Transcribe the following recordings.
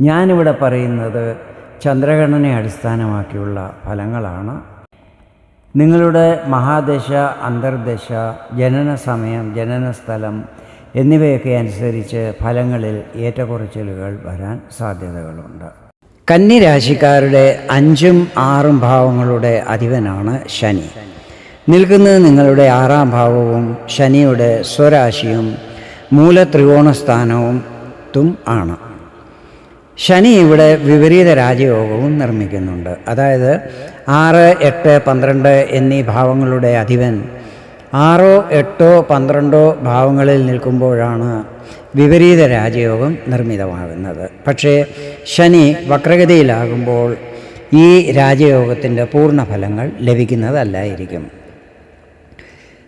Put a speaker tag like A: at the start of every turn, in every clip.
A: ഞാനിവിടെ പറയുന്നത് ചന്ദ്രഗണനെ അടിസ്ഥാനമാക്കിയുള്ള ഫലങ്ങളാണ്. നിങ്ങളുടെ മഹാദശ അന്തർദശ ജനന സമയം ജനന സ്ഥലം എന്നിവയൊക്കെ അനുസരിച്ച് ഫലങ്ങളിൽ ഏറ്റക്കുറച്ചിലുകൾ വരാൻ സാധ്യതകളുണ്ട്. കന്നിരാശിക്കാരുടെ അഞ്ചും ആറും ഭാവങ്ങളുടെ അധിപനാണ് ശനി. നിൽക്കുന്നത് നിങ്ങളുടെ ആറാം ഭാവവും ശനിയുടെ സ്വരാശിയും മൂലത്രികോണസ്ഥാനവും തും ആണ്. ശനി ഇവിടെ വിപരീത രാജയോഗവും നിർമ്മിക്കുന്നുണ്ട്. അതായത് ആറ് എട്ട് പന്ത്രണ്ട് എന്നീ ഭാവങ്ങളുടെ അധിപൻ ആറോ എട്ടോ പന്ത്രണ്ടോ ഭാവങ്ങളിൽ നിൽക്കുമ്പോഴാണ് വിപരീത രാജയോഗം നിർമ്മിതമാകുന്നത്. പക്ഷേ ശനി വക്രഗതിയിലാകുമ്പോൾ ഈ രാജയോഗത്തിന്റെ പൂർണഫലങ്ങൾ ലഭിക്കുന്നതല്ലായിരിക്കും.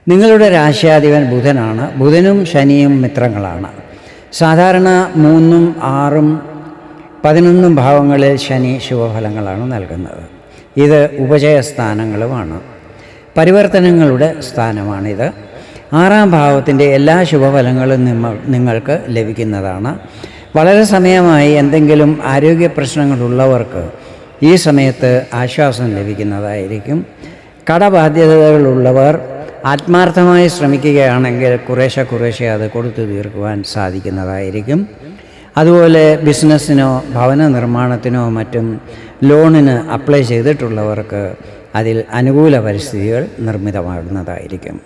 A: നിങ്ങളുടെ രാശ്യാധിപൻ ബുധനാണ്. ബുധനും ശനിയും മിത്രങ്ങളാണ്. സാധാരണ മൂന്നും ആറും പതിനൊന്നും ഭാവങ്ങളിൽ ശനി ശുഭഫലങ്ങളാണ് നൽകുന്നത്. ഇത് ഉപജയസ്ഥാനങ്ങളുമാണ്. പരിവർത്തനങ്ങളുടെ സ്ഥാനമാണിത്. ആറാം ഭാവത്തിന്റെ എല്ലാ ശുഭഫലങ്ങളും നിങ്ങൾ നിങ്ങൾക്ക് ലഭിക്കുന്നതാണ്. വളരെ സമയമായി എന്തെങ്കിലും ആരോഗ്യ പ്രശ്നങ്ങളുള്ളവർക്ക് ഈ സമയത്ത് ആശ്വാസം ലഭിക്കുന്നതായിരിക്കും. കടബാധ്യതകളുള്ളവർ ആത്മാർത്ഥമായി ശ്രമിക്കുകയാണെങ്കിൽ കുറേശ്ശെ കുറേശ്ശെ അത് കൊടുത്തു തീർക്കുവാൻ സാധിക്കുന്നതായിരിക്കും. അതുപോലെ ബിസിനസ്സിനോ ഭവന നിർമ്മാണത്തിനോ മറ്റും ലോണിന് അപ്ലൈ ചെയ്തിട്ടുള്ളവർക്ക് അതിൽ അനുകൂല പരിസ്ഥിതികൾ നിർമ്മിതമാകുന്നതായിരിക്കും.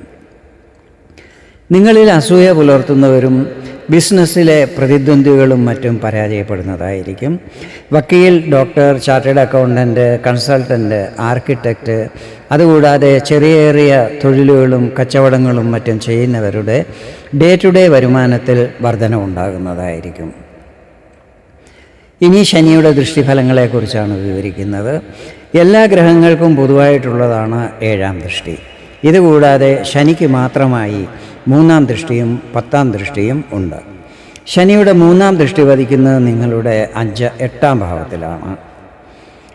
A: നിങ്ങളിൽ അസൂയ പുലർത്തുന്നവരും ബിസിനസ്സിലെ പ്രതിദ്വന്ദ്വികളും മറ്റും പരാജയപ്പെടുന്നതായിരിക്കും. വക്കീൽ doctor chartered accountant consultant architect അതുകൂടാതെ ചെറിയ ചെറിയ തൊഴിലുകളും കച്ചവടങ്ങളും മറ്റും ചെയ്യുന്നവരുടെ ഡേ ടു ഡേ വരുമാനത്തിൽ വർധനവുണ്ടാകുന്നതായിരിക്കും. ഇനി ശനിയുടെ ദൃഷ്ടിഫലങ്ങളെക്കുറിച്ചാണ് വിവരിക്കുന്നത്. എല്ലാ ഗ്രഹങ്ങൾക്കും പൊതുവായിട്ടുള്ളതാണ് ഏഴാം ദൃഷ്ടി. ഇതുകൂടാതെ ശനിക്ക് മാത്രമായി മൂന്നാം ദൃഷ്ടിയും പത്താം ദൃഷ്ടിയും ഉണ്ട്. ശനിയുടെ മൂന്നാം ദൃഷ്ടി വധിക്കുന്നത് നിങ്ങളുടെ അഞ്ച് എട്ടാം ഭാവത്തിലാണ്.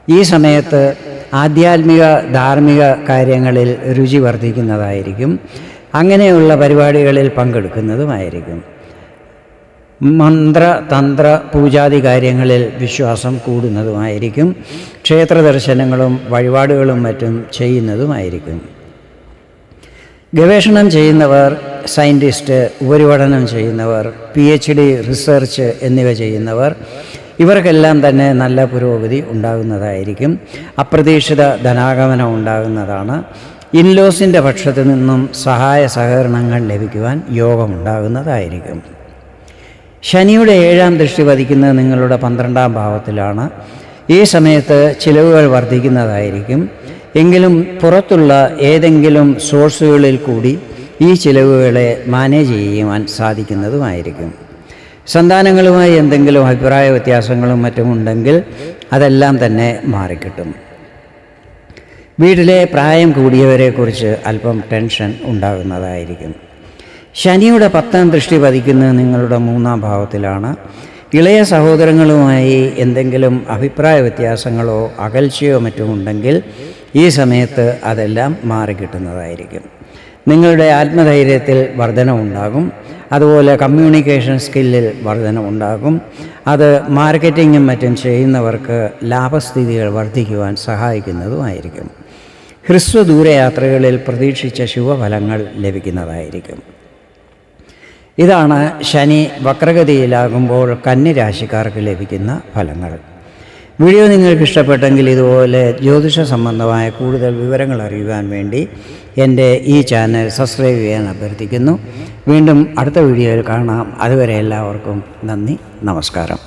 A: ഈ സമയത്ത് ആധ്യാത്മിക ധാർമ്മിക കാര്യങ്ങളിൽ രുചി വർദ്ധിക്കുന്നതായിരിക്കും. അങ്ങനെയുള്ള പരിപാടികളിൽ പങ്കെടുക്കുന്നതുമായിരിക്കും. മന്ത്ര തന്ത്ര പൂജാതി കാര്യങ്ങളിൽ വിശ്വാസം കൂടുന്നതുമായിരിക്കും. ക്ഷേത്ര ദർശനങ്ങളും വഴിപാടുകളും മറ്റും ചെയ്യുന്നതുമായിരിക്കും. ഗവേഷണം ചെയ്യുന്നവർ സയന്റിസ്റ്റ് ഉപരിപഠനം ചെയ്യുന്നവർ പി എച്ച് ഡി റിസർച്ച് എന്നിവ ചെയ്യുന്നവർ ഇവർക്കെല്ലാം തന്നെ നല്ല പുരോഗതി ഉണ്ടാകുന്നതായിരിക്കും. അപ്രതീക്ഷിത ധനാഗമനം ഉണ്ടാകുന്നതാണ്. ഇൻലോസിന്റെ പക്ഷത്തു നിന്നും സഹായ സഹകരണങ്ങൾ ലഭിക്കുവാൻ യോഗമുണ്ടാകുന്നതായിരിക്കും. ശനിയുടെ ഏഴാം ദൃഷ്ടി വധിക്കുന്നത് നിങ്ങളുടെ പന്ത്രണ്ടാം ഭാവത്തിലാണ്. ഈ സമയത്ത് ചിലവുകൾ വർദ്ധിക്കുന്നതായിരിക്കും. എങ്കിലും പുറത്തുള്ള ഏതെങ്കിലും സോഴ്സുകളിൽ കൂടി ഈ ചിലവുകളെ മാനേജ് ചെയ്യുവാൻ സാധിക്കുന്നതുമായിരിക്കും. സന്താനങ്ങളുമായി എന്തെങ്കിലും അഭിപ്രായ വ്യത്യാസങ്ങളും മറ്റും ഉണ്ടെങ്കിൽ അതെല്ലാം തന്നെ മാറിക്കിട്ടും. വീട്ടിലെ പ്രായം കൂടിയവരെക്കുറിച്ച് അല്പം ടെൻഷൻ ഉണ്ടാകുന്നതായിരിക്കും. ശനിയുടെ പത്താം ദൃഷ്ടി പതിക്കുന്നത് നിങ്ങളുടെ മൂന്നാം ഭാവത്തിലാണ്. ഇളയ സഹോദരങ്ങളുമായി എന്തെങ്കിലും അഭിപ്രായ വ്യത്യാസങ്ങളോ അകൽച്ചയോ മറ്റും ഉണ്ടെങ്കിൽ ഈ സമയത്ത് അതെല്ലാം മാറിക്കിട്ടുന്നതായിരിക്കും നിങ്ങളുടെ ആത്മധൈര്യത്തിൽ വർധനമുണ്ടാകും അതുപോലെ കമ്മ്യൂണിക്കേഷൻ സ്കില്ലിൽ വർധനമുണ്ടാകും അത് മാർക്കറ്റിങ്ങും മറ്റും ചെയ്യുന്നവർക്ക് ലാഭസ്ഥിതികൾ വർദ്ധിക്കുവാൻ സഹായിക്കുന്നതുമായിരിക്കും ഹ്രസ്വദൂരയാത്രകളിൽ ദൂരയാത്രകളിൽ പ്രതീക്ഷിച്ച ശുഭഫലങ്ങൾ ലഭിക്കുന്നതായിരിക്കും. ഇതാണ് ശനി വക്രഗതിയിലാകുമ്പോൾ കന്നിരാശിക്കാർക്ക് ലഭിക്കുന്ന ഫലങ്ങൾ. വീഡിയോ നിങ്ങൾക്ക് ഇഷ്ടപ്പെട്ടെങ്കിൽ ഇതുപോലെ ജ്യോതിഷ സംബന്ധമായ കൂടുതൽ വിവരങ്ങൾ അറിയുവാൻ വേണ്ടി എന്റെ ഈ ചാനൽ സബ്സ്ക്രൈബ് ചെയ്യാൻ അഭ്യർത്ഥിക്കുന്നു. വീണ്ടും അടുത്ത വീഡിയോയിൽ കാണാം. അതുവരെ എല്ലാവർക്കും നന്ദി നമസ്കാരം.